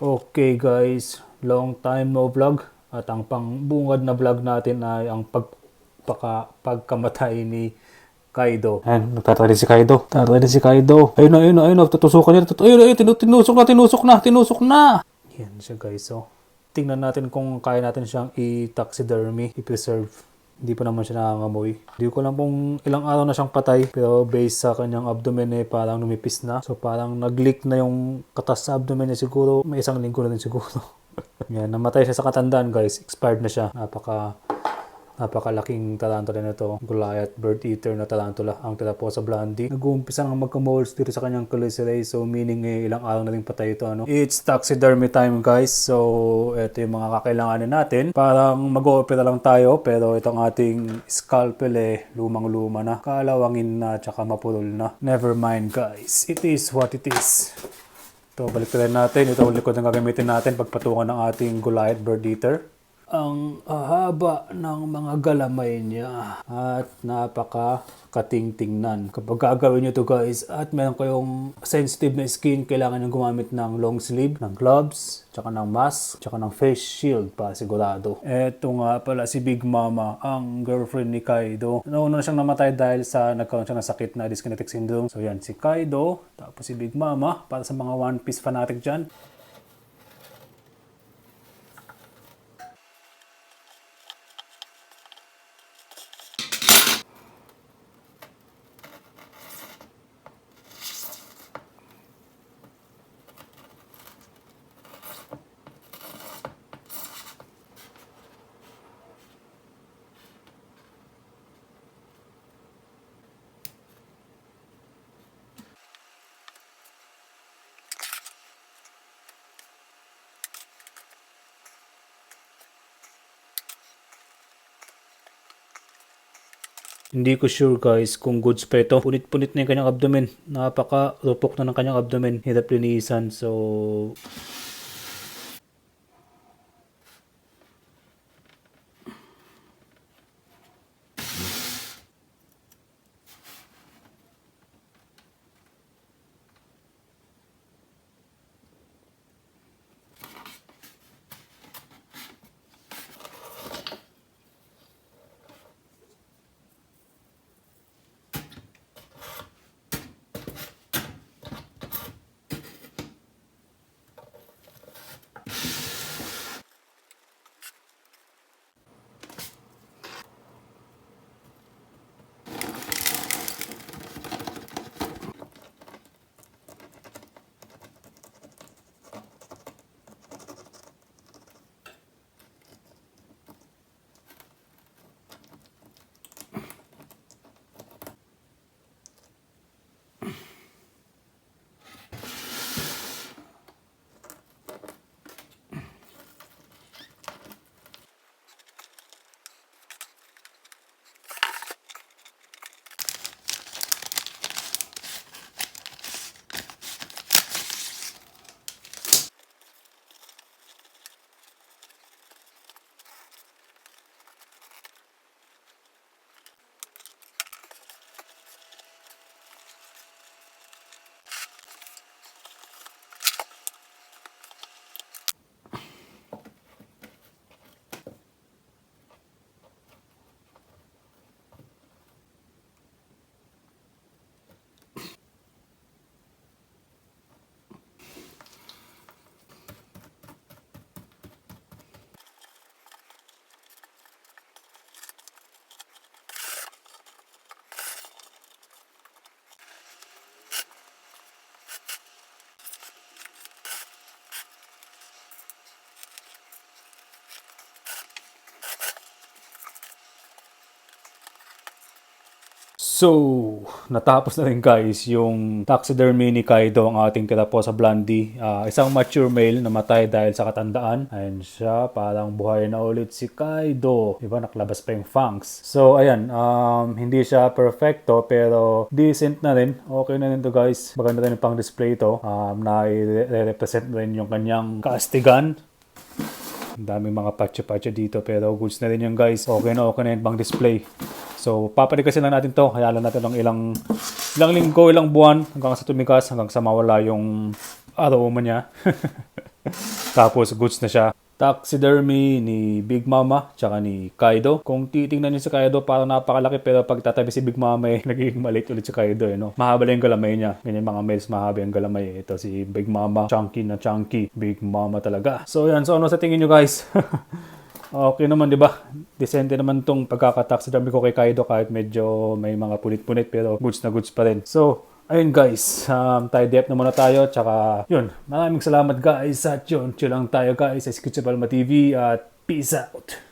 Okay guys, long time no vlog at ang pangbungad na vlog natin ay ang pagpaka, pagkamatay ni Kaido. Ayan, nagtatry si Kaido. Nagtatry si Kaido. Ayun na, ayun na, ayun na, tutusukan niya. Tut- ayun, ayun, tinu- tinusok na, tinusok na, tinusok na. Yan siya guys, so. Tingnan natin kung kaya natin siyang i-taxidermy, i-preserve. Hindi pa naman siya nangangamoy. Hindi ko alam kung ilang araw na siyang patay. Pero based sa kanyang abdomen eh, parang numipis na. So parang nag-leak na yung katas sa abdomen niya siguro. May isang linggo na din siguro. Yan, namatay siya sa katandaan guys. Expired na siya. Napaka napakalaking tarantula na to. Goliath bird eater na tarantula. Ang tira po sa Blondie. Nag-uumpisa nang magka-molds dito sa kanyang Calicerae. So meaning eh, ilang araw na rin patay ito. Ano? It's taxidermy time guys. So ito yung mga kakailanganin natin. Parang mag-opera lang tayo. Pero itong ating scalpel eh, lumang-luma na. Kalawangin na tsaka mapulol na. Never mind guys. It is what it is. Ito, balik natin. Ito ang likod na gagamitin natin pagpatungan ng ating Goliath bird eater. Ang haba ng mga galamay niya at napaka katingtingnan. Kapag gagawin nyo to guys at meron kayong sensitive na skin, kailangan nyo gumamit ng long sleeve, ng gloves, tsaka ng mask, tsaka ng face shield para sigurado. Eto nga pala si Big Mama, ang girlfriend ni Kaido. Nauna na siyang namatay dahil sa nagkaroon siya ng sakit na dyskinetic syndrome. So yan, si Kaido, tapos si Big Mama, para sa mga One Piece fanatic dyan. Hindi ko sure guys kung goods pa ito. Punit-punit na yung kanyang abdomen. Napaka-rupok na ng kanyang abdomen. Hirap linisan. So, So, natapos na rin guys yung taxidermy ni Kaido ang ating tira po sa Blondie. Ah, isang mature male namatay dahil sa katandaan. Ayan siya, parang buhay na ulit si Kaido. Diba, naklabas pa yung fangs. So, ayan, um, hindi siya perfecto pero decent na rin. Okay na rin to guys. Maganda rin yung pang display to. Um, na i-represent rin yung kanyang kastigan. Ang daming mga patcha-patcha dito pero goods na rin yan guys. Okay na okay na yun pang display. So papalikasin lang natin to. Kaya lang natin ng ilang, ilang linggo, ilang buwan hanggang sa tumigas, hanggang sa mawala yung aroma niya. Tapos goods na siya. Taxidermy ni Big Mama tsaka ni Kaido. Kung titingnan niyo si Kaido parang napakalaki pero pag tatabi si Big Mama eh, nagiging maliit ulit si Kaido eh, no? Mahaba lang yung galamay niya. Ganyan mga males mahaba yung galamay eh. Ito si Big Mama, chunky na chunky. Big Mama talaga. So yan, so ano sa tingin niyo guys? Okay naman, di ba? Decente naman tong pagkakataxidermy ko kay Kaido kahit medyo may mga punit-punit pero goods na goods pa rin. So, ayun guys, um, tayo dep na muna tayo. Tsaka, yun, maraming salamat guys at yun, chill lang tayo guys sa Skitsy Palma TV at peace out!